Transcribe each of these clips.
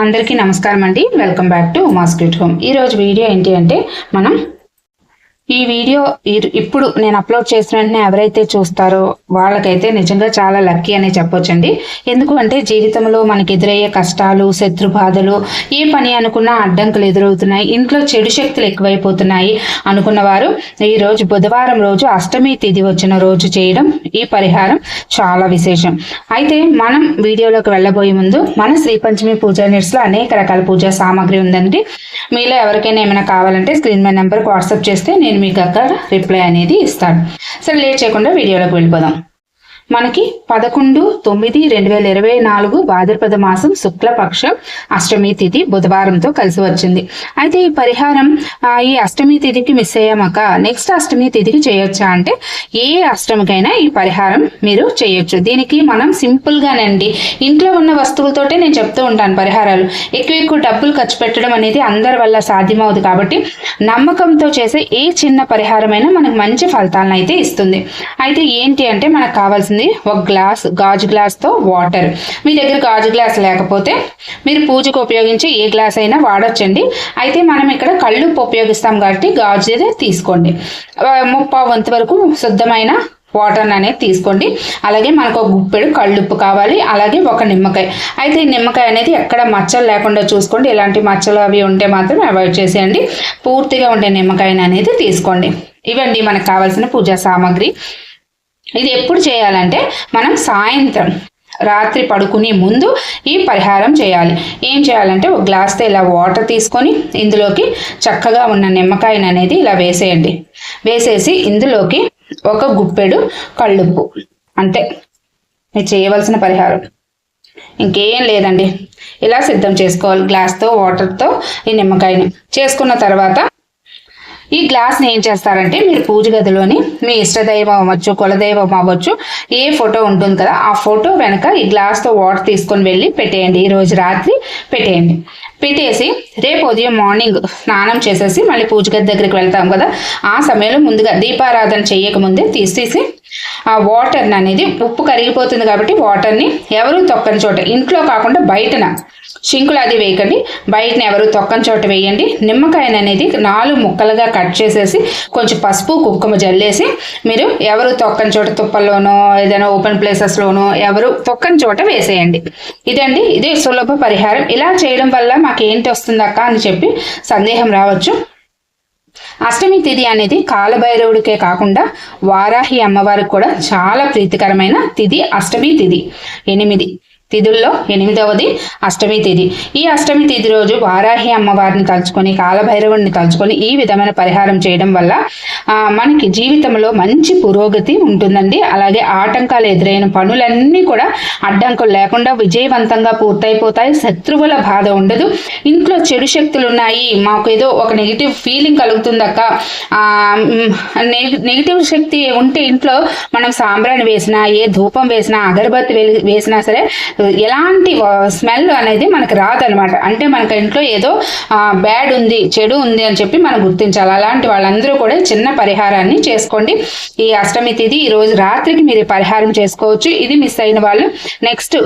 అందరికీ నమస్కారం అండి వెల్కమ్ బ్యాక్ టు మాస్క్యూట్ హోమ్ ఈరోజు వీడియో ఏంటి అంటే మనం ఈ వీడియో ఇప్పుడు నేను అప్లోడ్ చేసిన వెంటనే ఎవరైతే చూస్తారో వాళ్ళకైతే నిజంగా చాలా లక్కీ అని చెప్పొచ్చండి. ఎందుకు అంటే జీవితంలో మనకి ఎదురయ్యే కష్టాలు శత్రుబాధలు ఏ పని అనుకున్నా అడ్డంకులు ఎదురవుతున్నాయి ఇంట్లో చెడు శక్తులు ఎక్కువైపోతున్నాయి అనుకున్న వారు బుధవారం రోజు అష్టమి తిథి వచ్చిన రోజు చేయడం ఈ పరిహారం చాలా విశేషం. అయితే మనం వీడియోలోకి వెళ్ళబోయే ముందు మన శ్రీ పంచమి పూజా నిట్స్లో అనేక రకాల పూజా సామాగ్రి ఉందండి. మీలో ఎవరికైనా ఏమైనా కావాలంటే స్క్రీన్ మీద నెంబర్కి వాట్సాప్ చేస్తే నేను మీకు అక్కడ రిప్లై అనేది ఇస్తాను సరే లేట్ చేయకుండా వీడియోలోకి వెళ్ళిపోదాం. మనకి పదకొండు తొమ్మిది రెండు వేల ఇరవై నాలుగు భాద్రపద మాసం శుక్లపక్షం అష్టమి తిథి బుధవారంతో కలిసి వచ్చింది. అయితే ఈ పరిహారం ఈ అష్టమి తిథికి మిస్ అయ్యామక నెక్స్ట్ అష్టమి తిథికి చేయొచ్చా అంటే ఏ అష్టమికైనా ఈ పరిహారం మీరు చేయొచ్చు. దీనికి మనం సింపుల్గానండి ఇంట్లో ఉన్న వస్తువులతోటే నేను చెప్తూ ఉంటాను పరిహారాలు. ఎక్కువ ఎక్కువ డబ్బులు ఖర్చు పెట్టడం అనేది అందరి వల్ల సాధ్యమవుతుంది కాబట్టి నమ్మకంతో చేసే ఏ చిన్న పరిహారమైనా మనకు మంచి ఫలితాలను అయితే ఇస్తుంది. అయితే ఏంటి అంటే మనకు కావాల్సింది ఒక గ్లాస్ గాజు గ్లాస్తో వాటర్. మీ దగ్గర గాజు గ్లాస్ లేకపోతే మీరు పూజకు ఉపయోగించే ఏ గ్లాస్ అయినా వాడచ్చండి. అయితే మనం ఇక్కడ కళ్ళుప్పు ఉపయోగిస్తాం కాబట్టి గాజుదే తీసుకోండి. ఆ, ముప్పావు వంతు వరకు శుద్ధమైన వాటర్ అనేది తీసుకోండి. అలాగే మనకు ఒక గుప్పెడు కళ్ళుప్పు కావాలి. అలాగే ఒక నిమ్మకాయ. అయితే ఈ నిమ్మకాయ అనేది ఎక్కడ మచ్చలు లేకుండా చూసుకోండి. ఇలాంటి మచ్చలు అవి ఉంటే మాత్రం అవాయిడ్ చేసేయండి. పూర్తిగా ఉండే నిమ్మకాయని అనేది తీసుకోండి. ఇవండి మనకు కావాల్సిన పూజా సామాగ్రి. ఇది ఎప్పుడు చేయాలంటే మనం సాయంత్రం రాత్రి పడుకునే ముందు ఈ పరిహారం చేయాలి. ఏం చేయాలంటే ఒక గ్లాస్తో ఇలా వాటర్ తీసుకొని ఇందులోకి చక్కగా ఉన్న నిమ్మకాయను అనేది ఇలా వేసేయండి. వేసేసి ఇందులోకి ఒక గుప్పెడు కళ్ళుప్పు. అంతే. మీరు చేయవలసిన పరిహారం. ఇంకేం లేదండి. ఇలా సిద్ధం చేసుకోవాలి. గ్లాస్తో వాటర్తో ఈ నిమ్మకాయని. చేసుకున్న తర్వాత ఈ గ్లాస్ని ఏం చేస్తారంటే మీరు పూజ గదిలోని మీ ఇష్టదైవం అవ్వచ్చు కులదైవం అవ్వచ్చు ఏ ఫోటో ఉంటుంది కదా ఆ ఫోటో వెనక ఈ గ్లాస్తో వాటర్ తీసుకొని వెళ్ళి పెట్టేయండి. ఈరోజు రాత్రి పెట్టేయండి. పెట్టేసి రేపు ఉదయం మార్నింగ్ స్నానం చేసేసి మళ్ళీ పూజ గది దగ్గరికి వెళ్తాం కదా. ఆ సమయంలో ముందుగా దీపారాధన చేయకముందే తీసేసి ఆ వాటర్ని అనేది ఉప్పు కరిగిపోతుంది కాబట్టి వాటర్ని ఎవరు తొక్కని చోట ఇంట్లో కాకుండా బయటన షింకులు అది వేయకండి. బయటని ఎవరు తొక్కని చోట వేయండి. నిమ్మకాయని అనేది నాలుగు ముక్కలుగా కట్ చేసేసి కొంచెం పసుపు కుంకుమ జల్లేసి మీరు ఎవరు తొక్కని చోట తుప్పల్లోనో ఏదైనా ఓపెన్ ప్లేసెస్లోనో ఎవరు తొక్కని చోట వేసేయండి. ఇదండి ఇదే సులభ పరిహారం. ఇలా చేయడం వల్ల మాకు ఏంటి వస్తుంది అక్క అని చెప్పి సందేహం రావచ్చు. అష్టమి తిథి అనేది కాలభైరవుడికే కాకుండా వారాహి అమ్మవారికి కూడా చాలా ప్రీతికరమైన తిథి అష్టమి తిథి ఎనిమిది. తిథుల్లో ఎనిమిదవది అష్టమి తిథి. ఈ అష్టమి తిథి రోజు వారాహి అమ్మవారిని తలుచుకొని కాలభైరవుడిని తలుచుకొని ఈ విధమైన పరిహారం చేయడం వల్ల మనకి జీవితంలో మంచి పురోగతి ఉంటుందండి. అలాగే ఆటంకాలు ఎదురైన పనులన్నీ కూడా అడ్డంకులు లేకుండా విజయవంతంగా పూర్తయిపోతాయి. శత్రువుల బాధ ఉండదు. ఇంట్లో చెడు శక్తులు ఉన్నాయి మాకు ఏదో ఒక నెగిటివ్ ఫీలింగ్ కలుగుతుందక్క ఆ, నెగిటివ్ శక్తి ఉంటే ఇంట్లో మనం సాంబ్రాణి వేసినా ఏ ధూపం వేసినా అగరబత్తి వేసినా సరే ఎలాంటి స్మెల్ అనేది మనకు రాదనమాట. అంటే మనకి ఇంట్లో ఏదో బ్యాడ్ ఉంది చెడు ఉంది అని చెప్పి మనం గుర్తించాలి. అలాంటి వాళ్ళందరూ కూడా చిన్న పరిహారాన్ని చేసుకోండి. ఈ అష్టమి తిథి ఈ రోజు రాత్రికి మీరు పరిహారం చేసుకోవచ్చు. ఇది మిస్ అయిన వాళ్ళు నెక్స్ట్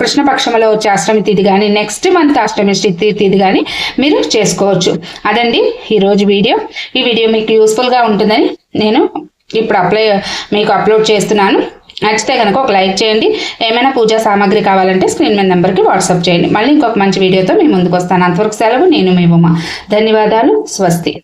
కృష్ణపక్షంలో వచ్చే అష్టమి తిథి కానీ నెక్స్ట్ మంత్ అష్టమి తిథి కానీ మీరు చేసుకోవచ్చు. అదండి ఈరోజు వీడియో. ఈ వీడియో మీకు యూస్ఫుల్గా ఉంటుందని నేను ఇప్పుడు అప్లై మీకు అప్లోడ్ చేస్తున్నాను. నచ్చితే కనుక ఒక లైక్ చేయండి. ఏమైనా పూజా సామాగ్రి కావాలంటే స్క్రీన్ మీద నెంబర్కి వాట్సాప్ చేయండి. మళ్ళీ ఇంకొక మంచి వీడియోతో మీ ముందుకు వస్తాను. అంతవరకు సెలవు నేను మీ బొమ్మ ధన్యవాదాలు. స్వస్తి.